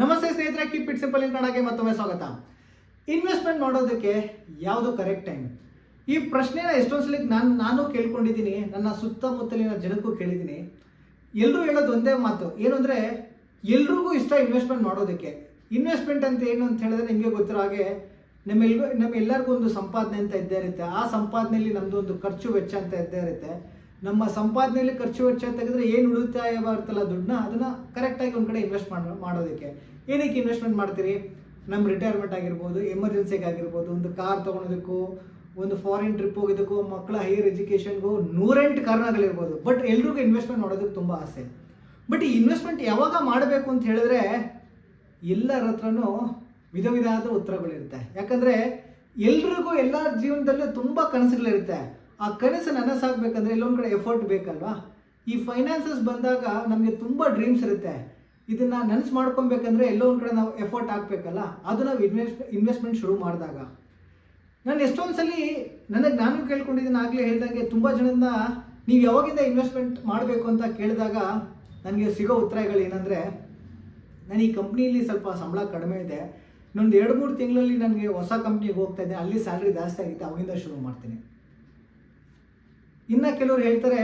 ನಮಸ್ತೆ ಸ್ನೇಹಿತರೆ keep it simple ಇನ್ ಕನ್ನಡಕ್ಕೆ ಮತ್ತೊಮ್ಮೆ ಸ್ವಾಗತ. ಇನ್ವೆಸ್ಟ್ಮೆಂಟ್ ಮಾಡೋದಕ್ಕೆ ಯಾವುದು ಕರೆಕ್ಟ್ ಟೈಮ್ ಈ ಪ್ರಶ್ನೆನ ಎಷ್ಟೊಂದು ಸಲ ನಾನು ನಾನು ಕೇಳ್ಕೊಂಡಿದ್ದೀನಿ, ನನ್ನ ಸುತ್ತಮುತ್ತಲಿನ ಜನಕ್ಕೂ ಕೇಳಿದ್ದೀನಿ. ಎಲ್ಲರೂ ಹೇಳೋದು ಒಂದೇ ಮಾತು, ಏನು ಅಂದರೆ ಎಲ್ರಿಗೂ ಇಷ್ಟ ಇನ್ವೆಸ್ಟ್ಮೆಂಟ್ ಮಾಡೋದಕ್ಕೆ ಇನ್ವೆಸ್ಟ್ಮೆಂಟ್ ಅಂತ ಏನು ಅಂತ ಹೇಳಿದ್ರೆ ನಿಮಗೆ ಗೊತ್ತಿರೋ ಹಾಗೆ ನಮ್ಮೆಲ್ಗೂ ನಮ್ಮ ಎಲ್ಲರಿಗೂ ಒಂದು ಸಂಪಾದನೆ ಅಂತ ಇದ್ದೇ ಇರುತ್ತೆ. ಆ ಸಂಪಾದನೆಯಲ್ಲಿ ನಮ್ಮದು ಒಂದು ಖರ್ಚು ವೆಚ್ಚ ಅಂತ ಇದ್ದೇ ಇರುತ್ತೆ. ನಮ್ಮ ಸಂಪಾದನೆಯಲ್ಲಿ ಖರ್ಚು ವೆಚ್ಚ ತೆಗೆದ್ರೆ ಏನು ಉಳಿತಾಯ ಬರ್ತಲ್ಲ ದುಡ್ಡನ್ನ, ಅದನ್ನ ಕರೆಕ್ಟಾಗಿ ಒಂದು ಕಡೆ ಇನ್ವೆಸ್ಟ್ ಮಾಡೋ, ಮಾಡೋದಕ್ಕೆ. ಏನಕ್ಕೆ ಇನ್ವೆಸ್ಟ್ಮೆಂಟ್ ಮಾಡ್ತೀರಿ? ನಮ್ಮ ರಿಟೈರ್ಮೆಂಟ್ ಆಗಿರ್ಬೋದು ಎಮರ್ಜೆನ್ಸಿಗೆ ಆಗಿರ್ಬೋದು, ಒಂದು ಕಾರ್ ತೊಗೊಳೋದಕ್ಕೂ, ಒಂದು ಫಾರಿನ್ ಟ್ರಿಪ್ ಹೋಗೋದಕ್ಕೂ ಮಕ್ಕಳ ಹೈಯರ್ ಎಜುಕೇಷನ್ಗೂ ನೂರೆಂಟು ಕಾರಣಗಳಿರ್ಬೋದು. ಬಟ್ ಎಲ್ರಿಗೂ ಇನ್ವೆಸ್ಟ್ಮೆಂಟ್ ಮಾಡೋದಕ್ಕೆ ತುಂಬ ಆಸೆ. ಬಟ್ ಈ ಇನ್ವೆಸ್ಟ್ಮೆಂಟ್ ಯಾವಾಗ ಮಾಡಬೇಕು ಅಂತ ಹೇಳಿದ್ರೆ, ಎಲ್ಲರ ಹತ್ರನೂ ವಿಧ ವಿಧವಾದ ಉತ್ತರಗಳಿರುತ್ತೆ. ಯಾಕಂದರೆ ಎಲ್ರಿಗೂ ಎಲ್ಲ ಜೀವನದಲ್ಲೂ ತುಂಬ ಕನಸುಗಳಿರುತ್ತೆ. ಆ ಕನಸು ನನಸಾಗಬೇಕಂದ್ರೆ ಎಲ್ಲೊಂದು ಕಡೆ ಎಫರ್ಟ್ ಬೇಕಲ್ವಾ? ಈ ಫೈನಾನ್ಸಸ್ ಬಂದಾಗ ನಮಗೆ ತುಂಬ ಡ್ರೀಮ್ಸ್ ಇರುತ್ತೆ. ಇದನ್ನ ನನಸು ಮಾಡ್ಕೊಬೇಕಂದ್ರೆ ಎಲ್ಲೋ ಒಂದು ಕಡೆ ನಾವು ಎಫರ್ಟ್ ಹಾಕ್ಬೇಕಲ್ಲ? ಅದು ನಾವು ಇನ್ವೆಸ್ಟ್ ಇನ್ವೆಸ್ಟ್ಮೆಂಟ್ ಶುರು ಮಾಡಿದಾಗ. ನಾನು ಎಷ್ಟೊಂದು ಸಲ ನನಗೆ ನಾನು ಕೇಳ್ಕೊಂಡಿದ್ದೀನಿ, ಆಗಲೇ ಹೇಳಿದಂಗೆ ತುಂಬ ಜನನ ನೀವು ಯಾವಾಗಿಂದ ಇನ್ವೆಸ್ಟ್ಮೆಂಟ್ ಮಾಡಬೇಕು ಅಂತ ಕೇಳಿದಾಗ ನನಗೆ ಸಿಗೋ ಉತ್ತರಗಳು ಏನಂದರೆ, ನಾನು ಈ ಕಂಪ್ನಿಯಲ್ಲಿ ಸ್ವಲ್ಪ ಸಂಬಳ ಕಡಿಮೆ ಇದೆ. ಇನ್ನೊಂದು ಎರಡು ಮೂರು ತಿಂಗಳಲ್ಲಿ ನನಗೆ ಹೊಸ ಕಂಪ್ನಿಗೆ ಹೋಗ್ತಾ ಇದ್ದೆ ಅಲ್ಲಿ ಸ್ಯಾಲ್ರಿ ಜಾಸ್ತಿ ಆಗಿತ್ತು ಅವಾಗಿಂದ ಶುರು ಮಾಡ್ತೀನಿ. ಇನ್ನು ಕೆಲವರು ಹೇಳ್ತಾರೆ,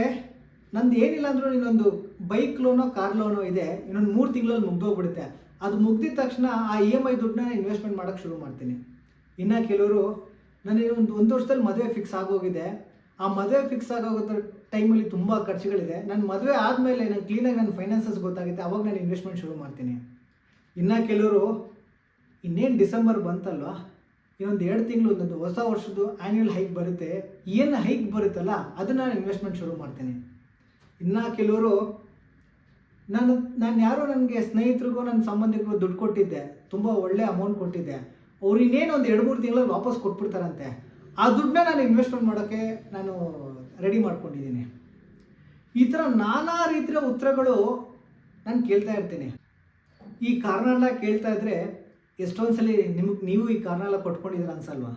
ನಂದು ಏನಿಲ್ಲ ಅಂದರೂ ಇನ್ನೊಂದು ಬೈಕ್ ಲೋನೋ ಕಾರ್ ಲೋನೋ ಇದೆ, ಇನ್ನೊಂದು ಮೂರು ತಿಂಗಳಲ್ಲಿ ಮುಗ್ದೋಗ್ಬಿಡುತ್ತೆ. ಅದು ಮುಗ್ದಿದ ತಕ್ಷಣ ಆ ಇ ಎಂ ಐ ದುಡ್ಡನ್ನ ಇನ್ವೆಸ್ಟ್ಮೆಂಟ್ ಮಾಡೋಕ್ಕೆ ಶುರು ಮಾಡ್ತೀನಿ. ಇನ್ನು ಕೆಲವರು, ನನಗೆ ಒಂದು ಒಂದು ವರ್ಷದಲ್ಲಿ ಮದುವೆ ಫಿಕ್ಸ್ ಆಗೋಗಿದೆ. ಆ ಮದುವೆ ಫಿಕ್ಸ್ ಆಗೋದ್ರ ಟೈಮಲ್ಲಿ ತುಂಬ ಖರ್ಚುಗಳಿದೆ. ನನ್ನ ಮದುವೆ ಆದಮೇಲೆ ನಾನು ಕ್ಲೀನಾಗಿ ನನ್ನ ಫೈನಾನ್ಸಸ್ ಗೊತ್ತಾಗುತ್ತೆ. ಅವಾಗ ನಾನು ಇನ್ವೆಸ್ಟ್ಮೆಂಟ್ ಶುರು ಮಾಡ್ತೀನಿ. ಇನ್ನು ಕೆಲವರು, ಇನ್ನೇನು ಡಿಸೆಂಬರ್ ಬಂತಲ್ವಾ? ಇನ್ನೊಂದು ಎರಡು ತಿಂಗಳು ಒಂದೊಂದು ಹೊಸ ವರ್ಷದ್ದು ಆ್ಯನ್ಯುವಲ್ ಹೈಕ್ ಬರುತ್ತೆ. ಏನು ಹೈಕ್ ಬರುತ್ತಲ್ಲ, ಅದನ್ನು ನಾನು ಇನ್ವೆಸ್ಟ್ಮೆಂಟ್ ಶುರು ಮಾಡ್ತೀನಿ. ಇನ್ನು ಕೆಲವರು ನಾನು ನಾನು ಯಾರೋ ನನಗೆ ಸ್ನೇಹಿತರಿಗೂ ನನ್ನ ಸಂಬಂಧಿಕರು ದುಡ್ಡು ಕೊಟ್ಟಿದ್ದೆ. ತುಂಬ ಒಳ್ಳೆ ಅಮೌಂಟ್ ಕೊಟ್ಟಿದ್ದೆ. ಅವ್ರು ಇನ್ನೇನು ಒಂದು ಎರಡು ಮೂರು ತಿಂಗಳಲ್ಲಿ ವಾಪಸ್ ಕೊಟ್ಬಿಡ್ತಾರಂತೆ. ಆ ದುಡ್ಡನ್ನ ನಾನು ಇನ್ವೆಸ್ಟ್ಮೆಂಟ್ ಮಾಡೋಕ್ಕೆ ನಾನು ರೆಡಿ ಮಾಡ್ಕೊಂಡಿದ್ದೀನಿ. ಈ ಥರ ನಾನಾ ರೀತಿಯ ಉತ್ತರಗಳು ನಾನು ಕೇಳ್ತಾ ಇರ್ತೀನಿ. ಈ ಕಾರಣ ಕೇಳ್ತಾ ಇದ್ರೆ ಎಷ್ಟೊಂದು ಸಲ ನಿಮಗೆ ನೀವು ಈ ಕಾರಣ ಎಲ್ಲ ಕೊಟ್ಕೊಂಡಿದ್ದೀರ ಅನ್ಸಲ್ವಾ?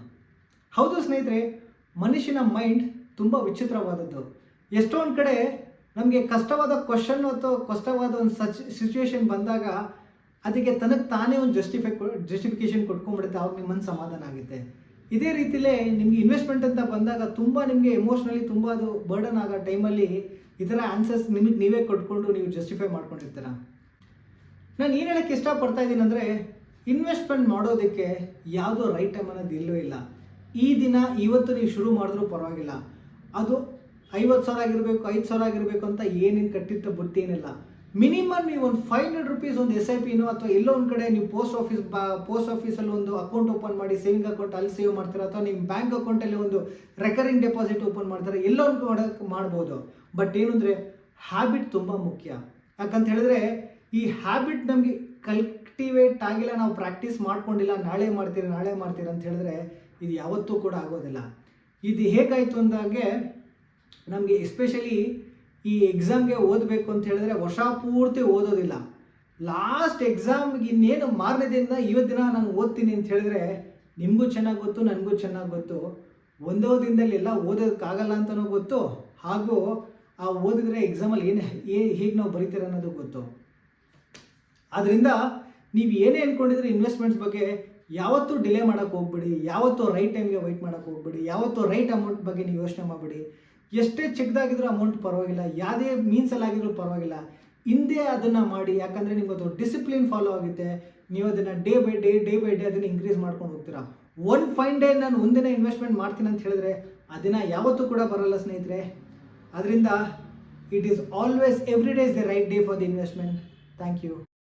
ಹೌದು ಸ್ನೇಹಿತರೆ, ಮನುಷ್ಯನ ಮೈಂಡ್ ತುಂಬ ವಿಚಿತ್ರವಾದದ್ದು. ಎಷ್ಟೊಂದು ಕಡೆ ನಮಗೆ ಕಷ್ಟವಾದ ಕ್ವಶನ್ ಅಥವಾ ಕಷ್ಟವಾದ ಒಂದು ಸಚ್ ಸಿಚುವೇಶನ್ ಬಂದಾಗ ಅದಕ್ಕೆ ತನಗೆ ತಾನೇ ಒಂದು ಜಸ್ಟಿಫೈ ಜಸ್ಟಿಫಿಕೇಶನ್ ಕೊಟ್ಕೊಂಡ್ಬಿಡುತ್ತೆ, ಅವಾಗ ನಿಮ್ಮ ಸಮಾಧಾನ ಆಗುತ್ತೆ. ಇದೇ ರೀತಿಲೇ ನಿಮಗೆ ಇನ್ವೆಸ್ಟ್ಮೆಂಟ್ ಅಂತ ಬಂದಾಗ ತುಂಬ ನಿಮಗೆ ಎಮೋಷ್ನಲಿ ತುಂಬ ಅದು ಬರ್ಡನ್ ಆಗೋ ಟೈಮಲ್ಲಿ ಈ ಥರ ಆನ್ಸರ್ಸ್ ನಿಮಗೆ ನೀವೇ ಕೊಟ್ಕೊಂಡು ನೀವು ಜಸ್ಟಿಫೈ ಮಾಡ್ಕೊಂಡಿರ್ತೀರ. ನಾನು ಏನು ಹೇಳಕ್ಕೆ ಇಷ್ಟಪಡ್ತಾ ಇದ್ದೀನಿ ಅಂದರೆ ಇನ್ವೆಸ್ಟ್ಮೆಂಟ್ ಮಾಡೋದಕ್ಕೆ ಯಾವುದೋ ರೈಟ್ ಟೈಮ್ ಅನ್ನೋದು ಎಲ್ಲೂ ಇಲ್ಲ. ಈ ದಿನ, ಇವತ್ತು ನೀವು ಶುರು ಮಾಡಿದ್ರೂ ಪರವಾಗಿಲ್ಲ. ಅದು ಐವತ್ತು ಸಾವಿರ ಆಗಿರಬೇಕು, ಐದು ಸಾವಿರ ಆಗಿರಬೇಕು ಅಂತ ಏನೇನು ಕಟ್ಟಿಟ್ಟ ಬುತ್ತಿ ಏನಿಲ್ಲ. ಮಿನಿಮಮ್ ನೀವು ಒಂದು ಫೈವ್ ಹಂಡ್ರೆಡ್ ರುಪೀಸ್ ಒಂದು ಎಸ್ ಐ ಪಿನೋ ಅಥವಾ ಎಲ್ಲೋ ಒಂದು ಕಡೆ ನೀವು ಪೋಸ್ಟ್ ಆಫೀಸ್ ಬಾ ಪೋಸ್ಟ್ ಆಫೀಸಲ್ಲಿ ಒಂದು ಅಕೌಂಟ್ ಓಪನ್ ಮಾಡಿ ಸೇವಿಂಗ್ ಅಕೌಂಟ್ ಅಲ್ಲಿ ಸೇವ್ ಮಾಡ್ತೀರ ಅಥವಾ ನಿಮ್ಮ ಬ್ಯಾಂಕ್ ಅಕೌಂಟಲ್ಲಿ ಒಂದು ರೆಕರಿಂಗ್ ಡೆಪಾಸಿಟ್ ಓಪನ್ ಮಾಡ್ತಾರೆ ಎಲ್ಲೋ ಒಂದು ಮಾಡೋಕ್ಕೆ ಮಾಡ್ಬೋದು. ಬಟ್ ಏನಂದರೆ ಹ್ಯಾಬಿಟ್ ತುಂಬ ಮುಖ್ಯ. ಯಾಕಂತ ಹೇಳಿದ್ರೆ, ಈ ಹ್ಯಾಬಿಟ್ ನಮಗೆ ಕಲ್ಟಿವೇಟ್ ಆಗಿಲ್ಲ, ನಾವು ಪ್ರಾಕ್ಟೀಸ್ ಮಾಡ್ಕೊಂಡಿಲ್ಲ, ನಾಳೆ ಮಾಡ್ತೀರಿ ನಾಳೆ ಮಾಡ್ತೀರಿ ಅಂತ ಹೇಳಿದ್ರೆ ಇದು ಯಾವತ್ತೂ ಕೂಡ ಆಗೋದಿಲ್ಲ. ಇದು ಹೇಗಾಯಿತು ಅಂದಾಗೆ ನಮಗೆ ಎಸ್ಪೆಷಲಿ ಈ ಎಕ್ಸಾಮ್ಗೆ ಓದಬೇಕು ಅಂತ ಹೇಳಿದ್ರೆ ವರ್ಷ ಪೂರ್ತಿ ಓದೋದಿಲ್ಲ. ಲಾಸ್ಟ್ ಎಕ್ಸಾಮ್ಗೆ ಇನ್ನೇನು ಮಾರನೇ ದಿನದ ಇವತ್ತು ದಿನ ನಾನು ಓದ್ತೀನಿ ಅಂತ ಹೇಳಿದ್ರೆ ನಿಮಗೂ ಚೆನ್ನಾಗಿ ಗೊತ್ತು, ನನಗೂ ಚೆನ್ನಾಗಿ ಗೊತ್ತು. ಒಂದೋ ದಿನದಲ್ಲಿ ಎಲ್ಲ ಓದೋದಕ್ಕಾಗಲ್ಲ ಅಂತಲೂ ಗೊತ್ತು. ಹಾಗೂ ಆ ಓದಿದ್ರೆ ಎಕ್ಸಾಮಲ್ಲಿ ಏನು ಹೇಗೆ ನಾವು ಬರೀತೀರ ಅನ್ನೋದು ಗೊತ್ತು. ಆದ್ದರಿಂದ ನೀವು ಏನೇ ಅಂದ್ಕೊಂಡಿದ್ರೆ ಇನ್ವೆಸ್ಟ್ಮೆಂಟ್ಸ್ ಬಗ್ಗೆ ಯಾವತ್ತೂ ಡಿಲೇ ಮಾಡೋಕ್ಕೆ ಹೋಗ್ಬೇಡಿ, ಯಾವತ್ತೂ ರೈಟ್ ಟೈಮ್ಗೆ ವೆಯ್ಟ್ ಮಾಡೋಕ್ಕೆ ಹೋಗ್ಬೇಡಿ, ಯಾವತ್ತೂ ರೈಟ್ ಅಮೌಂಟ್ ಬಗ್ಗೆ ನೀವು ಯೋಚನೆ ಮಾಡಬೇಡಿ. ಎಷ್ಟೇ ಚಿಕ್ಕದಾಗಿದ್ರೂ ಅಮೌಂಟ್ ಪರವಾಗಿಲ್ಲ, ಯಾವುದೇ ಮೀನ್ಸಲ್ಲಿ ಆಗಿದ್ರೂ ಪರವಾಗಿಲ್ಲ. ಹಿಂದೆ ಅದನ್ನು ಮಾಡಿ, ಯಾಕಂದರೆ ನಿಮ್ಗೆ ಅದು ಡಿಸಿಪ್ಲಿನ್ ಫಾಲೋ ಆಗುತ್ತೆ. ನೀವು ಅದನ್ನು day by day day by day ಅದನ್ನು ಇನ್ಕ್ರೀಸ್ ಮಾಡ್ಕೊಂಡು ಹೋಗ್ತೀರಾ. ಒನ್ ಫೈನ್ ಡೇ ನಾನು ಒಂದಿನ ಇನ್ವೆಸ್ಟ್ಮೆಂಟ್ ಮಾಡ್ತೀನಿ ಅಂತ ಹೇಳಿದ್ರೆ ಆ ದಿನ ಯಾವತ್ತೂ ಕೂಡ ಬರಲ್ಲ ಸ್ನೇಹಿತರೆ. ಅದರಿಂದ it is always every day is the right day for the investment thank you